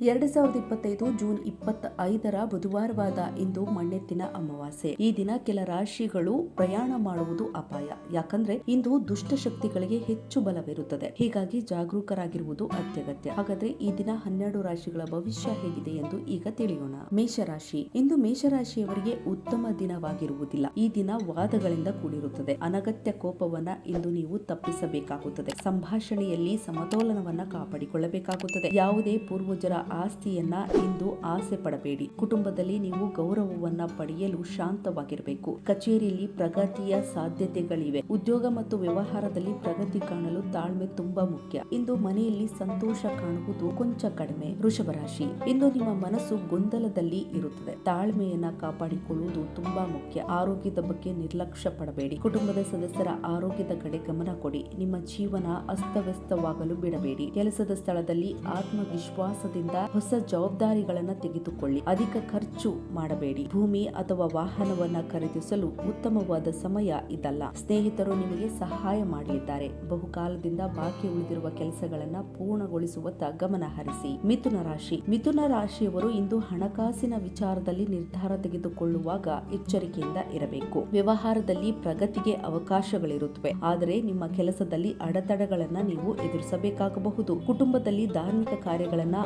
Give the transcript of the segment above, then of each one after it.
ಎರಡು ಸಾವಿರದ ಇಪ್ಪತ್ತೈದು ಜೂನ್ ಇಪ್ಪತ್ತ ಐದರ ಬುಧವಾರವಾದ ಇಂದು ಮಣ್ಣೆತ್ತಿನ ಅಮಾವಾಸ್ಯೆ. ಈ ದಿನ ಕೆಲ ರಾಶಿಗಳು ಪ್ರಯಾಣ ಮಾಡುವುದು ಅಪಾಯ. ಯಾಕಂದ್ರೆ ಇಂದು ದುಷ್ಟ ಶಕ್ತಿಗಳಿಗೆ ಹೆಚ್ಚು ಬಲವಿರುತ್ತದೆ. ಹೀಗಾಗಿ ಜಾಗರೂಕರಾಗಿರುವುದು ಅತ್ಯಗತ್ಯ. ಹಾಗಾದ್ರೆ ಈ ದಿನ ಹನ್ನೆರಡು ರಾಶಿಗಳ ಭವಿಷ್ಯ ಹೇಗಿದೆ ಎಂದು ಈಗ ತಿಳಿಯೋಣ. ಮೇಷರಾಶಿ. ಇಂದು ಮೇಷರಾಶಿಯವರಿಗೆ ಉತ್ತಮ ದಿನವಾಗಿರುವುದಿಲ್ಲ. ಈ ದಿನ ವಾದಗಳಿಂದ ಕೂಡಿರುತ್ತದೆ. ಅನಗತ್ಯ ಕೋಪವನ್ನ ಇಂದು ನೀವು ತಪ್ಪಿಸಬೇಕಾಗುತ್ತದೆ. ಸಂಭಾಷಣೆಯಲ್ಲಿ ಸಮತೋಲನವನ್ನ ಕಾಪಾಡಿಕೊಳ್ಳಬೇಕಾಗುತ್ತದೆ. ಯಾವುದೇ ಪೂರ್ವಜರ ಆಸ್ತಿಯನ್ನ ಇಂದು ಆಸೆ ಪಡಬೇಡಿ. ಕುಟುಂಬದಲ್ಲಿ ನೀವು ಗೌರವವನ್ನ ಪಡೆಯಲು ಶಾಂತವಾಗಿರಬೇಕು. ಕಚೇರಿಯಲ್ಲಿ ಪ್ರಗತಿಯ ಸಾಧ್ಯತೆಗಳಿವೆ. ಉದ್ಯೋಗ ಮತ್ತು ವ್ಯವಹಾರದಲ್ಲಿ ಪ್ರಗತಿ ಕಾಣಲು ತಾಳ್ಮೆ ತುಂಬಾ ಮುಖ್ಯ. ಇಂದು ಮನೆಯಲ್ಲಿ ಸಂತೋಷ ಕಾಣುವುದು ಕೊಂಚ ಕಡಿಮೆ. ವೃಷಭ ರಾಶಿ. ಇಂದು ನಿಮ್ಮ ಮನಸ್ಸು ಗೊಂದಲದಲ್ಲಿ ಇರುತ್ತದೆ. ತಾಳ್ಮೆಯನ್ನ ಕಾಪಾಡಿಕೊಳ್ಳುವುದು ತುಂಬಾ ಮುಖ್ಯ. ಆರೋಗ್ಯದ ಬಗ್ಗೆ ನಿರ್ಲಕ್ಷ್ಯ ಪಡಬೇಡಿ. ಕುಟುಂಬದ ಸದಸ್ಯರ ಆರೋಗ್ಯದ ಕಡೆ ಗಮನ ಕೊಡಿ. ನಿಮ್ಮ ಜೀವನ ಅಸ್ತವ್ಯಸ್ತವಾಗಲು ಬಿಡಬೇಡಿ. ಕೆಲಸದ ಸ್ಥಳದಲ್ಲಿ ಆತ್ಮವಿಶ್ವಾಸದಿಂದ ಹೊಸ ಜವಾಬ್ದಾರಿಗಳನ್ನು ತೆಗೆದುಕೊಳ್ಳಿ. ಅಧಿಕ ಖರ್ಚು ಮಾಡಬೇಡಿ. ಭೂಮಿ ಅಥವಾ ವಾಹನವನ್ನ ಖರೀದಿಸಲು ಉತ್ತಮವಾದ ಸಮಯ ಇದಲ್ಲ. ಸ್ನೇಹಿತರು ನಿಮಗೆ ಸಹಾಯ ಮಾಡಲಿದ್ದಾರೆ ಬಹುಕಾಲದಿಂದ ಬಾಕಿ ಉಳಿದಿರುವ ಕೆಲಸಗಳನ್ನ ಪೂರ್ಣಗೊಳಿಸುವತ್ತ ಗಮನ ಹರಿಸಿ. ಮಿಥುನ ರಾಶಿ. ಮಿಥುನ ರಾಶಿಯವರು ಇಂದು ಹಣಕಾಸಿನ ವಿಚಾರದಲ್ಲಿ ನಿರ್ಧಾರ ತೆಗೆದುಕೊಳ್ಳುವಾಗ ಎಚ್ಚರಿಕೆಯಿಂದ ಇರಬೇಕು. ವ್ಯವಹಾರದಲ್ಲಿ ಪ್ರಗತಿಗೆ ಅವಕಾಶಗಳಿರುತ್ತವೆ. ಆದರೆ ನಿಮ್ಮ ಕೆಲಸದಲ್ಲಿ ಅಡೆತಡೆಗಳನ್ನ ನೀವು ಎದುರಿಸಬೇಕಾಗಬಹುದು. ಕುಟುಂಬದಲ್ಲಿ ಧಾರ್ಮಿಕ ಕಾರ್ಯಗಳನ್ನ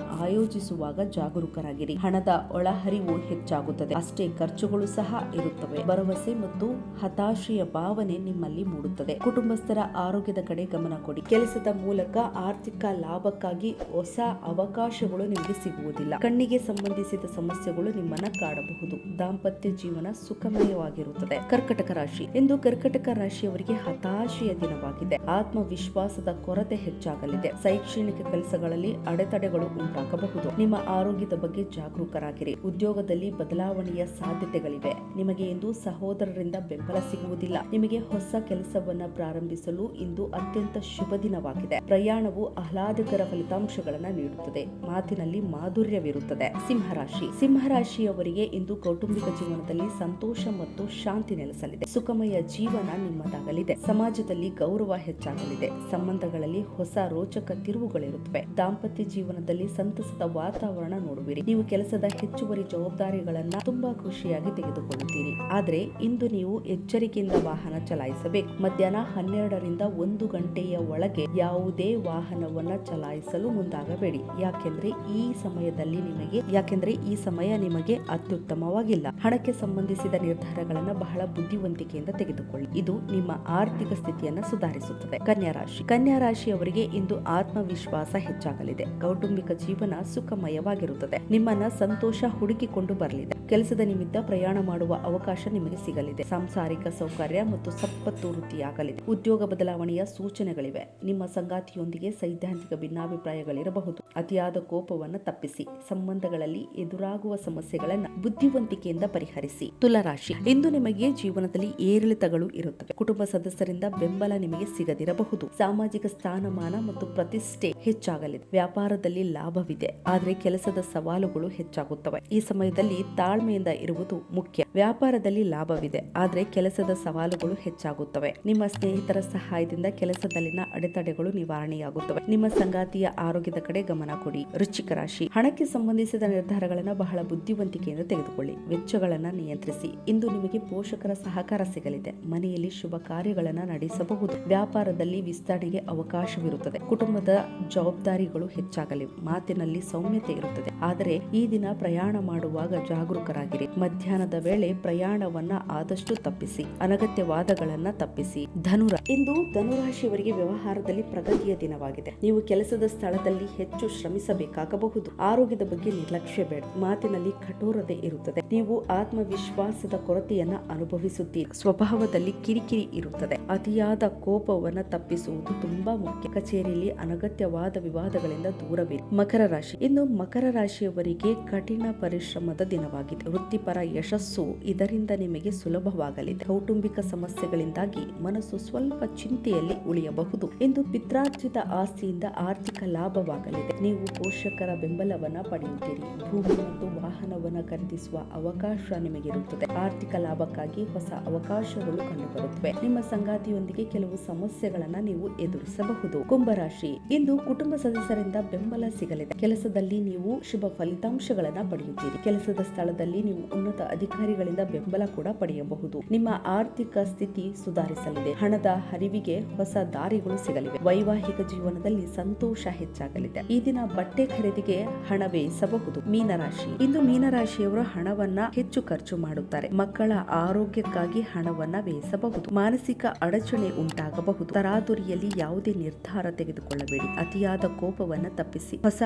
ಆಯೋಜಿಸುವಾಗ ಜಾಗರೂಕರಾಗಿರಿ. ಹಣದ ಒಳಹರಿವು ಹೆಚ್ಚಾಗುತ್ತದೆ. ಅಷ್ಟೇ ಖರ್ಚುಗಳು ಸಹ ಇರುತ್ತವೆ. ಭರವಸೆ ಮತ್ತು ಹತಾಶೆಯ ಭಾವನೆ ನಿಮ್ಮಲ್ಲಿ ಮೂಡುತ್ತದೆ. ಕುಟುಂಬಸ್ಥರ ಆರೋಗ್ಯದ ಕಡೆ ಗಮನ ಕೊಡಿ. ಕೆಲಸದ ಮೂಲಕ ಆರ್ಥಿಕ ಲಾಭಕ್ಕಾಗಿ ಹೊಸ ಅವಕಾಶಗಳು ನಿಮಗೆ ಸಿಗುವುದಿಲ್ಲ. ಕಣ್ಣಿಗೆ ಸಂಬಂಧಿಸಿದ ಸಮಸ್ಯೆಗಳು ನಿಮ್ಮನ್ನ ಕಾಡಬಹುದು. ದಾಂಪತ್ಯ ಜೀವನ ಸುಖಮಯವಾಗಿರುತ್ತದೆ. ಕರ್ಕಟಕ ರಾಶಿ. ಎಂದು ಕರ್ಕಟಕ ರಾಶಿಯವರಿಗೆ ಹತಾಶೆಯ ದಿನವಾಗಿದೆ. ಆತ್ಮವಿಶ್ವಾಸದ ಕೊರತೆ ಹೆಚ್ಚಾಗಲಿದೆ. ಶೈಕ್ಷಣಿಕ ಕೆಲಸಗಳಲ್ಲಿ ಅಡೆತಡೆಗಳು ಉಂಟಾಗಬಹುದು. ನಿಮ್ಮ ಆರೋಗ್ಯದ ಬಗ್ಗೆ ಜಾಗರೂಕರಾಗಿರಿ. ಉದ್ಯೋಗದಲ್ಲಿ ಬದಲಾವಣೆಯ ಸಾಧ್ಯತೆಗಳಿವೆ. ನಿಮಗೆ ಇಂದು ಸಹೋದರರಿಂದ ಬೆಂಬಲ ಸಿಗುವುದಿಲ್ಲ. ನಿಮಗೆ ಹೊಸ ಕೆಲಸವನ್ನ ಪ್ರಾರಂಭಿಸಲು ಇಂದು ಅತ್ಯಂತ ಶುಭ ದಿನವಾಗಿದೆ. ಪ್ರಯಾಣವು ಆಹ್ಲಾದಕರ ಫಲಿತಾಂಶಗಳನ್ನ ನೀಡುತ್ತದೆ. ಮಾತಿನಲ್ಲಿ ಮಾಧುರ್ಯವಿರುತ್ತದೆ. ಸಿಂಹರಾಶಿ. ಸಿಂಹರಾಶಿಯವರಿಗೆ ಇಂದು ಕೌಟುಂಬಿಕ ಜೀವನದಲ್ಲಿ ಸಂತೋಷ ಮತ್ತು ಶಾಂತಿ ನೆಲೆಸಲಿದೆ. ಸುಖಮಯ ಜೀವನ ನಿಮ್ಮದಾಗಲಿದೆ. ಸಮಾಜದಲ್ಲಿ ಗೌರವ ಹೆಚ್ಚಾಗಲಿದೆ. ಸಂಬಂಧಗಳಲ್ಲಿ ಹೊಸ ರೋಚಕ ತಿರುವುಗಳಿರುತ್ತವೆ. ದಾಂಪತ್ಯ ಜೀವನದಲ್ಲಿ ಸಂತಸದ ವಾತಾವರಣ ನೋಡುವಿರಿ. ನೀವು ಕೆಲಸದ ಹೆಚ್ಚುವರಿ ಜವಾಬ್ದಾರಿಗಳನ್ನ ತುಂಬಾ ಖುಷಿಯಾಗಿ ತೆಗೆದುಕೊಳ್ಳುತ್ತೀರಿ. ಆದ್ರೆ ಇಂದು ನೀವು ಎಚ್ಚರಿಕೆಯಿಂದ ವಾಹನ ಚಲಾಯಿಸಬೇಕು. ಮಧ್ಯಾಹ್ನ ಹನ್ನೆರಡರಿಂದ ಒಂದು ಗಂಟೆಯ ಒಳಗೆ ಯಾವುದೇ ವಾಹನವನ್ನ ಚಲಾಯಿಸಲು ಮುಂದಾಗಬೇಡಿ. ಯಾಕೆಂದ್ರೆ ಈ ಸಮಯದಲ್ಲಿ ನಿಮಗೆ, ಯಾಕೆಂದ್ರೆ ಈ ಸಮಯ ನಿಮಗೆ ಅತ್ಯುತ್ತಮವಾಗಿಲ್ಲ. ಹಣಕ್ಕೆ ಸಂಬಂಧಿಸಿದ ನಿರ್ಧಾರಗಳನ್ನ ಬಹಳ ಬುದ್ಧಿವಂತಿಕೆಯಿಂದ ತೆಗೆದುಕೊಳ್ಳಿ. ಇದು ನಿಮ್ಮ ಆರ್ಥಿಕ ಸ್ಥಿತಿಯನ್ನ ಸುಧಾರಿಸುತ್ತದೆ. ಕನ್ಯಾ ರಾಶಿ. ಕನ್ಯಾ ರಾಶಿಯವರಿಗೆ ಇಂದು ಆತ್ಮವಿಶ್ವಾಸ ಹೆಚ್ಚಾಗಲಿದೆ. ಕೌಟುಂಬಿಕ ಜೀವನ ಸುಖಮಯವಾಗಿರುತ್ತದೆ ನಿಮ್ಮನ್ನ ಸಂತೋಷ ಹುಡುಕಿಕೊಂಡು ಬರಲಿದೆ. ಕೆಲಸದ ನಿಮಿತ್ತ ಪ್ರಯಾಣ ಮಾಡುವ ಅವಕಾಶ ನಿಮಗೆ ಸಿಗಲಿದೆ. ಸಾಂಸಾರಿಕ ಸೌಕರ್ಯ ಮತ್ತು ಸಂಪತ್ತು ವೃದ್ಧಿಯಾಗಲಿದೆ. ಉದ್ಯೋಗ ಬದಲಾವಣೆಯ ಸೂಚನೆಗಳಿವೆ. ನಿಮ್ಮ ಸಂಗಾತಿಯೊಂದಿಗೆ ಸೈದ್ಧಾಂತಿಕ ಭಿನ್ನಾಭಿಪ್ರಾಯಗಳಿರಬಹುದು. ಅತಿಯಾದ ಕೋಪವನ್ನು ತಪ್ಪಿಸಿ. ಸಂಬಂಧಗಳಲ್ಲಿ ಎದುರಾಗುವ ಸಮಸ್ಯೆಗಳನ್ನು ಬುದ್ಧಿವಂತಿಕೆಯಿಂದ ಪರಿಹರಿಸಿ. ತುಲರಾಶಿ. ಇಂದು ನಿಮಗೆ ಜೀವನದಲ್ಲಿ ಏರಿಳಿತಗಳು ಇರುತ್ತವೆ. ಕುಟುಂಬ ಸದಸ್ಯರಿಂದ ಬೆಂಬಲ ನಿಮಗೆ ಸಿಗದಿರಬಹುದು. ಸಾಮಾಜಿಕ ಸ್ಥಾನಮಾನ ಮತ್ತು ಪ್ರತಿಷ್ಠೆ ಹೆಚ್ಚಾಗಲಿದೆ. ವ್ಯಾಪಾರದಲ್ಲಿ ಲಾಭವಿದೆ. ಆದರೆ ಕೆಲಸದ ಸವಾಲುಗಳು ಹೆಚ್ಚಾಗುತ್ತವೆ. ಈ ಸಮಯದಲ್ಲಿ ತಾಳ್ಮೆಯಿಂದ ಇರುವುದು ಮುಖ್ಯ. ವ್ಯಾಪಾರದಲ್ಲಿ ಲಾಭವಿದೆ, ಆದರೆ ಕೆಲಸದ ಸವಾಲುಗಳು ಹೆಚ್ಚಾಗುತ್ತವೆ. ನಿಮ್ಮ ಸ್ನೇಹಿತರ ಸಹಾಯದಿಂದ ಕೆಲಸದಲ್ಲಿನ ಅಡೆತಡೆಗಳು ನಿವಾರಣೆಯಾಗುತ್ತವೆ. ನಿಮ್ಮ ಸಂಗಾತಿಯ ಆರೋಗ್ಯದ ಕಡೆ ಗಮನ ಕೊಡಿ. ರುಚಿಕ ರಾಶಿ. ಹಣಕ್ಕೆ ಸಂಬಂಧಿಸಿದ ನಿರ್ಧಾರಗಳನ್ನು ಬಹಳ ಬುದ್ಧಿವಂತಿಕೆಯಿಂದ ತೆಗೆದುಕೊಳ್ಳಿ. ವೆಚ್ಚಗಳನ್ನು ನಿಯಂತ್ರಿಸಿ. ಇಂದು ನಿಮಗೆ ಪೋಷಕರ ಸಹಕಾರ ಸಿಗಲಿದೆ. ಮನೆಯಲ್ಲಿ ಶುಭ ಕಾರ್ಯಗಳನ್ನು ನಡೆಸಬಹುದು. ವ್ಯಾಪಾರದಲ್ಲಿ ವಿಸ್ತರಣೆಗೆ ಅವಕಾಶವಿರುತ್ತದೆ. ಕುಟುಂಬದ ಜವಾಬ್ದಾರಿಗಳು ಹೆಚ್ಚಾಗಲಿವೆ ಮಾತಿನಲ್ಲಿ ಸೌಮ್ಯತೆ ಇರುತ್ತದೆ. ಆದರೆ ಈ ದಿನ ಪ್ರಯಾಣ ಮಾಡುವಾಗ ಜಾಗರೂಕರಾಗಿರಿ. ಮಧ್ಯಾಹ್ನದ ವೇಳೆ ಪ್ರಯಾಣವನ್ನ ಆದಷ್ಟು ತಪ್ಪಿಸಿ. ಅನಗತ್ಯ ವಾದಗಳನ್ನ ತಪ್ಪಿಸಿ. ಧನುರ. ಇಂದು ಧನುರಾಶಿಯವರಿಗೆ ವ್ಯವಹಾರದಲ್ಲಿ ಪ್ರಗತಿಯ ದಿನವಾಗಿದೆ. ನೀವು ಕೆಲಸದ ಸ್ಥಳದಲ್ಲಿ ಹೆಚ್ಚು ಶ್ರಮಿಸಬೇಕಾಗಬಹುದು. ಆರೋಗ್ಯದ ಬಗ್ಗೆ ನಿರ್ಲಕ್ಷ್ಯ ಬೇಡ. ಮಾತಿನಲ್ಲಿ ಕಠೋರತೆ ಇರುತ್ತದೆ. ನೀವು ಆತ್ಮವಿಶ್ವಾಸದ ಕೊರತೆಯನ್ನ ಅನುಭವಿಸುತ್ತೀರಿ. ಸ್ವಭಾವದಲ್ಲಿ ಕಿರಿಕಿರಿ ಇರುತ್ತದೆ. ಅತಿಯಾದ ಕೋಪವನ್ನ ತಪ್ಪಿಸುವುದು ತುಂಬಾ ಮುಖ್ಯ. ಕಚೇರಿಯಲ್ಲಿ ಅನಗತ್ಯವಾದ ವಿವಾದಗಳಿಂದ ದೂರವಿರಿ. ಮಕರ ರಾಶಿ. ಇನ್ನು ಮಕರ ರಾಶಿಯವರಿಗೆ ಕಠಿಣ ಪರಿಶ್ರಮದ ದಿನವಾಗಿದೆ. ವೃತ್ತಿಪರ ಯಶಸ್ಸು ಇದರಿಂದ ನಿಮಗೆ ಸುಲಭವಾಗಲಿದೆ. ಕೌಟುಂಬಿಕ ಸಮಸ್ಯೆಗಳಿಂದಾಗಿ ಮನಸ್ಸು ಸ್ವಲ್ಪ ಚಿಂತೆಯಲ್ಲಿ ಉಳಿಯಬಹುದು. ಇಂದು ಪಿತ್ರಾರ್ಜಿತ ಆಸ್ತಿಯಿಂದ ಆರ್ಥಿಕ ಲಾಭವಾಗಲಿದೆ. ನೀವು ಪೋಷಕರ ಬೆಂಬಲವನ್ನ ಪಡೆಯುತ್ತೀರಿ. ಭೂಮಿ ಮತ್ತು ವಾಹನವನ್ನು ಖರೀದಿಸುವ ಅವಕಾಶ ನಿಮಗಿರುತ್ತದೆ. ಆರ್ಥಿಕ ಲಾಭಕ್ಕಾಗಿ ಹೊಸ ಅವಕಾಶಗಳು ಕಂಡುಬರುತ್ತವೆ. ನಿಮ್ಮ ಸಂಗಾತಿಯೊಂದಿಗೆ ಕೆಲವು ಸಮಸ್ಯೆಗಳನ್ನ ನೀವು ಎದುರಿಸಬಹುದು. ಕುಂಭರಾಶಿ ಇಂದು ಕುಟುಂಬ ಸದಸ್ಯರಿಂದ ಬೆಂಬಲ ಸಿಗಲಿದೆ. ಕೆಲಸ ಕೆಲಸದಲ್ಲಿ ನೀವು ಶುಭ ಫಲಿತಾಂಶಗಳನ್ನು ಪಡೆಯುತ್ತೀರಿ. ಕೆಲಸದ ಸ್ಥಳದಲ್ಲಿ ನೀವು ಉನ್ನತ ಅಧಿಕಾರಿಗಳಿಂದ ಬೆಂಬಲ ಕೂಡ ಪಡೆಯಬಹುದು. ನಿಮ್ಮ ಆರ್ಥಿಕ ಸ್ಥಿತಿ ಸುಧಾರಿಸಲಿದೆ. ಹಣದ ಹರಿವಿಗೆ ಹೊಸ ದಾರಿಗಳು ಸಿಗಲಿವೆ. ವೈವಾಹಿಕ ಜೀವನದಲ್ಲಿ ಸಂತೋಷ ಹೆಚ್ಚಾಗಲಿದೆ. ಈ ದಿನ ಬಟ್ಟೆ ಖರೀದಿಗೆ ಹಣ ವ್ಯಯಿಸಬಹುದು. ಮೀನರಾಶಿ. ಇಂದು ಮೀನರಾಶಿಯವರು ಹಣವನ್ನ ಹೆಚ್ಚು ಖರ್ಚು ಮಾಡುತ್ತಾರೆ. ಮಕ್ಕಳ ಆರೋಗ್ಯಕ್ಕಾಗಿ ಹಣವನ್ನ ವ್ಯಯಿಸಬಹುದು. ಮಾನಸಿಕ ಅಡಚಣೆ ಉಂಟಾಗಬಹುದು. ತರಾದುರಿಯಲ್ಲಿ ಯಾವುದೇ ನಿರ್ಧಾರ ತೆಗೆದುಕೊಳ್ಳಬೇಡಿ. ಅತಿಯಾದ ಕೋಪವನ್ನು ತಪ್ಪಿಸಿ. ಹೊಸ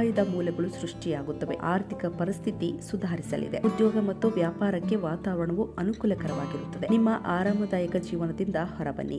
ಆದಾಯದ ಮೂಲಗಳು ಸೃಷ್ಟಿಯಾಗುತ್ತವೆ. ಆರ್ಥಿಕ ಪರಿಸ್ಥಿತಿ ಸುಧಾರಿಸಲಿದೆ. ಉದ್ಯೋಗ ಮತ್ತು ವ್ಯಾಪಾರಕ್ಕೆ ವಾತಾವರಣವು ಅನುಕೂಲಕರವಾಗಿರುತ್ತದೆ. ನಿಮ್ಮ ಆರಾಮದಾಯಕ ಜೀವನದಿಂದ ಹೊರಬನ್ನಿ.